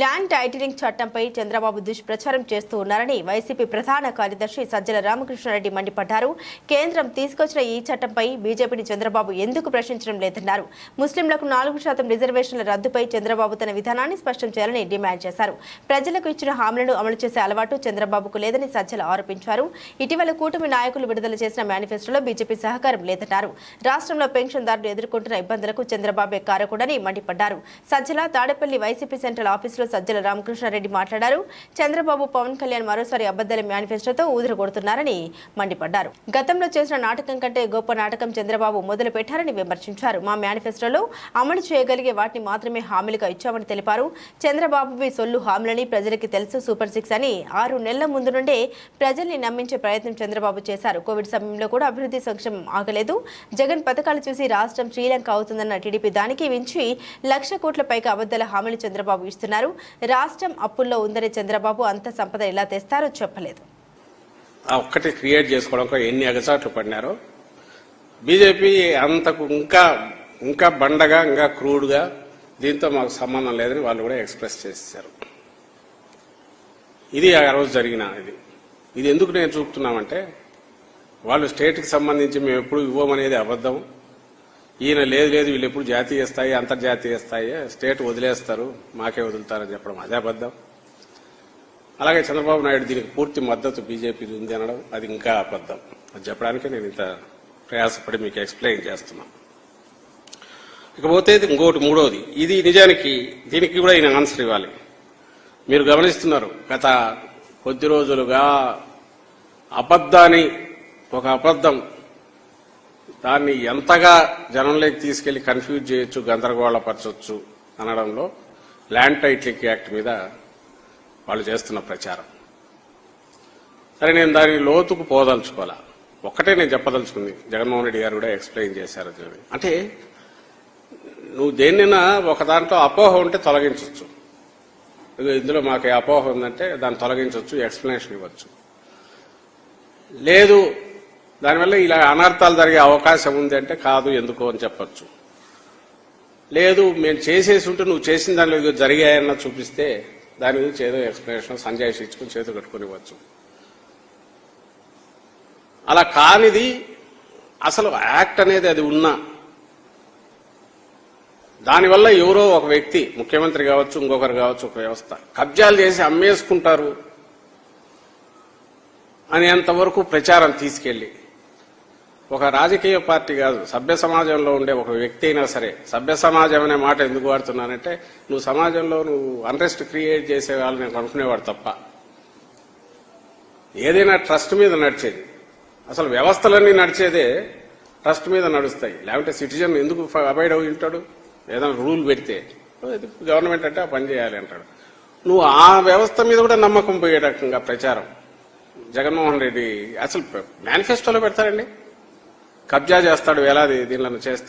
Land titling చట్టంపై చంద్రబాబు దుష్ప్రచారం చేస్తూ ఉన్నారని వైసీపీ ప్రధాన కార్యదర్శి సజ్జల రామకృష్ణారెడ్డి మండిపడ్డారు. కేంద్రం తీసుకొచ్చిన ఈ చట్టంపై బీజేపీని చంద్రబాబు ఎందుకు ప్రశ్నించడం లేదన్నారు. ముస్లింలకు నాలుగు శాతం రిజర్వేషన్ల రద్దుపై చంద్రబాబు తన విధానాన్ని స్పష్టం చేయాలని డిమాండ్ చేశారు. ప్రజలకు ఇచ్చిన హామీలను అమలు చేసే అలవాటు చంద్రబాబుకు లేదని సజ్జల ఆరోపించారు. ఇటీవల కూటమి నాయకులు విడుదల చేసిన మేనిఫెస్టోలో బీజేపీ సహకారం లేదన్నారు. రాష్ట్రంలో పెన్షన్దారులు ఎదుర్కొంటున్న ఇబ్బందులకు చంద్రబాబే కారకుడని మండిపడ్డారు. సజ్జల తాడేపల్లి వైసీపీ సెంట్రల్ ఆఫీసులో సజ్జల రామకృష్ణారెడ్డి మాట్లాడారు. చంద్రబాబు పవన్ కళ్యాణ్ మరోసారి అబద్దాల మేనిఫెస్టోతో ఊదర కొడుతున్నారని మండిపడ్డారు. గతంలో చేసిన నాటకం కంటే గొప్ప నాటకం చంద్రబాబు మొదలు పెట్టారని విమర్శించారు. మా మేనిఫెస్టోలో అమలు చేయగలిగే వాటిని మాత్రమే హామీలుగా ఇచ్చామని తెలిపారు. చంద్రబాబువి సొల్లు హామీలని ప్రజలకి తెలుసు సూపర్ సిక్స్ అని ఆరు నెలల ముందు నుండే ప్రజల్ని నమ్మించే ప్రయత్నం చంద్రబాబు చేశారు. కోవిడ్ సమయంలో కూడా అభివృద్ధి సంక్షేమం ఆగలేదు. జగన్ పథకాలు చూసి రాష్ట్రం శ్రీలంక అవుతుందన్న టీడీపీ దానికి మించి లక్ష కోట్ల పైగా అబద్దాల హామీలు చంద్రబాబు ఇస్తున్నారు. రాష్ట్రం అప్పుల్లో ఉందని చంద్రబాబు అంత సంపద ఎలా తెస్తారో చెప్పలేదు. ఆ ఒక్కటి క్రియేట్ చేసుకోవడం ఎన్ని ఎగచాట్లు పడినారో. బీజేపీ అంతకు ఇంకా ఇంకా బండగా ఇంకా క్రూడ్గా దీంతో మాకు సంబంధం లేదని వాళ్ళు కూడా ఎక్స్ప్రెస్ చేశారు. ఇది ఆ రోజు జరిగిన ఇది. ఇది ఎందుకు నేను చూపుతున్నామంటే వాళ్ళు స్టేట్కి సంబంధించి మేము ఎప్పుడు ఇవ్వమనేది అబద్ధం. ఈయన లేదు లేదు వీళ్ళు ఎప్పుడు జాతీయ స్థాయి అంతర్జాతీయ స్థాయి స్టేట్ వదిలేస్తారు. మాకే వదులుతారని చెప్పడం అదే అబద్ధం. అలాగే చంద్రబాబు నాయుడు దీనికి పూర్తి మద్దతు బీజేపీ ఉంది అనడం అది ఇంకా అబద్ధం. అది చెప్పడానికి నేను ఇంత ప్రయాసపడి మీకు ఎక్స్ప్లెయిన్ చేస్తున్నాను ఇకపోతే ఇది ఇంకోటి మూడోది. ఇది నిజానికి దీనికి కూడా ఈయన ఆన్సర్ ఇవ్వాలి. మీరు గమనిస్తున్నారు గత కొద్ది రోజులుగా అబద్ధాన్ని ఒక అబద్ధం దాన్ని ఎంతగా జనంలోకి తీసుకెళ్ళి కన్ఫ్యూజ్ చేయొచ్చు గందరగోళపరచొచ్చు అనడంలో ల్యాండ్ టైటిలింగ్ యాక్ట్ మీద వాళ్ళు చేస్తున్న ప్రచారం. సరే నేను దాని లోతుకు పోదలుచుకోవాలా? ఒక్కటే నేను చెప్పదలుచుకుంది. జగన్మోహన్ రెడ్డి గారు కూడా ఎక్స్ప్లెయిన్ చేశారు అంటే నువ్వు దేన్నైనా ఒక దాంట్లో అపోహ ఉంటే తొలగించవచ్చు ఇందులో మాకు అపోహ ఉందంటే దాన్ని తొలగించవచ్చు ఎక్స్ప్లెనేషన్ ఇవ్వచ్చు. లేదు దానివల్ల ఇలా అనర్థాలు జరిగే అవకాశం ఉంది అంటే కాదు ఎందుకో అని చెప్పచ్చు. లేదు మేము చేసేసి ఉంటే నువ్వు చేసిన దానిలో జరిగాయన్న చూపిస్తే దాని గురించి ఏదో ఎక్స్ప్లెనేషన్ సంజయ్ ఇచ్చుకుని చేతులు కట్టుకుని ఇవ్వచ్చు. అలా కానిది అసలు యాక్ట్ అనేది అది ఉన్నా. దానివల్ల ఎవరో ఒక వ్యక్తి ముఖ్యమంత్రి కావచ్చు ఇంకొకరు కావచ్చు ఒక వ్యవస్థ కబ్జాలు చేసి అమ్మేసుకుంటారు అనేంతవరకు ప్రచారం తీసుకెళ్ళి. ఒక రాజకీయ పార్టీ కాదు సభ్య సమాజంలో ఉండే ఒక వ్యక్తి అయినా సరే సభ్య సమాజం అనే మాట ఎందుకు వాడుతున్నానంటే నువ్వు సమాజంలో నువ్వు అన్రెస్ట్ క్రియేట్ చేసే వాళ్ళని నేను అనుకునేవాడు తప్ప. ఏదైనా ట్రస్ట్ మీద నడిచేది. అసలు వ్యవస్థలన్నీ నడిచేదే ట్రస్ట్ మీద నడుస్తాయి. లేకుంటే సిటిజన్ ఎందుకు అబైడ్ అయి ఉంటాడు? ఏదైనా రూల్ పెడితే. గవర్నమెంట్ అంటే ఆ పని చేయాలి అంటాడు. నువ్వు ఆ వ్యవస్థ మీద కూడా నమ్మకం పోయే రకంగా ప్రచారం. జగన్మోహన్ రెడ్డి అసలు మేనిఫెస్టోలో పెడతారండి? కబ్జా చేస్తాడు వేలాది దీనిలను చేస్తాడు